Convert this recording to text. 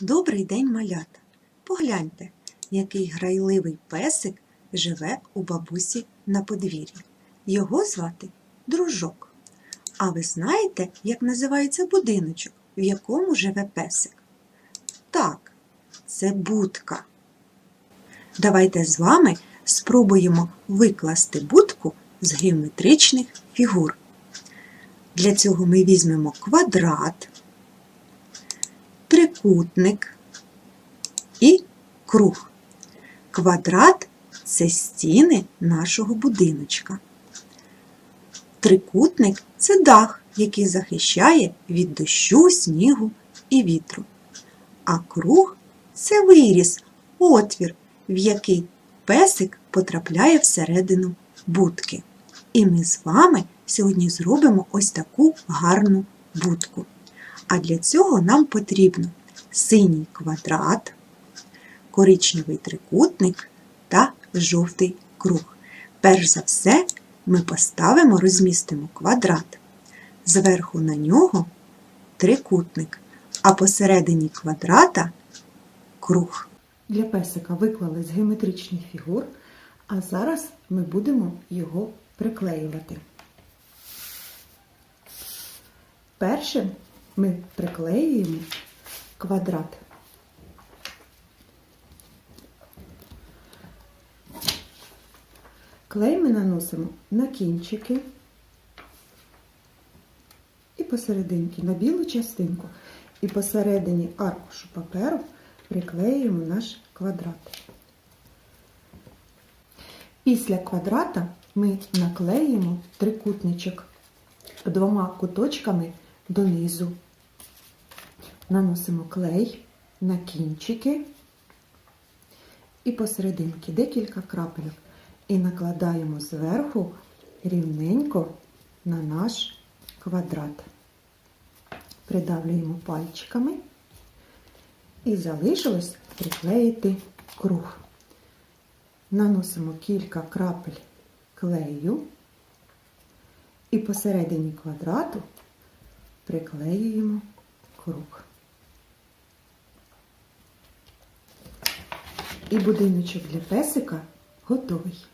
Добрий день, малята! Погляньте, який грайливий песик живе у бабусі на подвір'ї. Його звати Дружок. А ви знаєте, як називається будиночок, в якому живе песик? Так, це будка. Давайте з вами спробуємо викласти будку з геометричних фігур. Для цього ми візьмемо квадрат, трикутник і круг. Квадрат це стіни нашого будиночка. Трикутник це дах, який захищає від дощу, снігу і вітру. А круг це виріз, отвір, в який песик потрапляє всередину будки. І ми з вами сьогодні зробимо ось таку гарну будку. А для цього нам потрібно синій квадрат, коричневий трикутник та жовтий круг. Перш за все, ми поставимо, розмістимо квадрат. Зверху на нього трикутник, а посередині квадрата круг. Для песика виклали з геометричних фігур, а зараз ми будемо його приклеювати. Першим ми приклеюємо квадрат. Клей ми наносимо на кінчики і посерединки, на білу частинку. І посередині аркушу паперу приклеюємо наш квадрат. Після квадрата ми наклеїмо трикутничок двома куточками донизу. Наносимо клей на кінчики і посерединки декілька крапельок. І накладаємо зверху рівненько на наш квадрат. Придавлюємо пальчиками і залишилось приклеїти круг. Наносимо кілька крапель клею і посередині квадрату приклеюємо круг. І будиночок для песика готовий.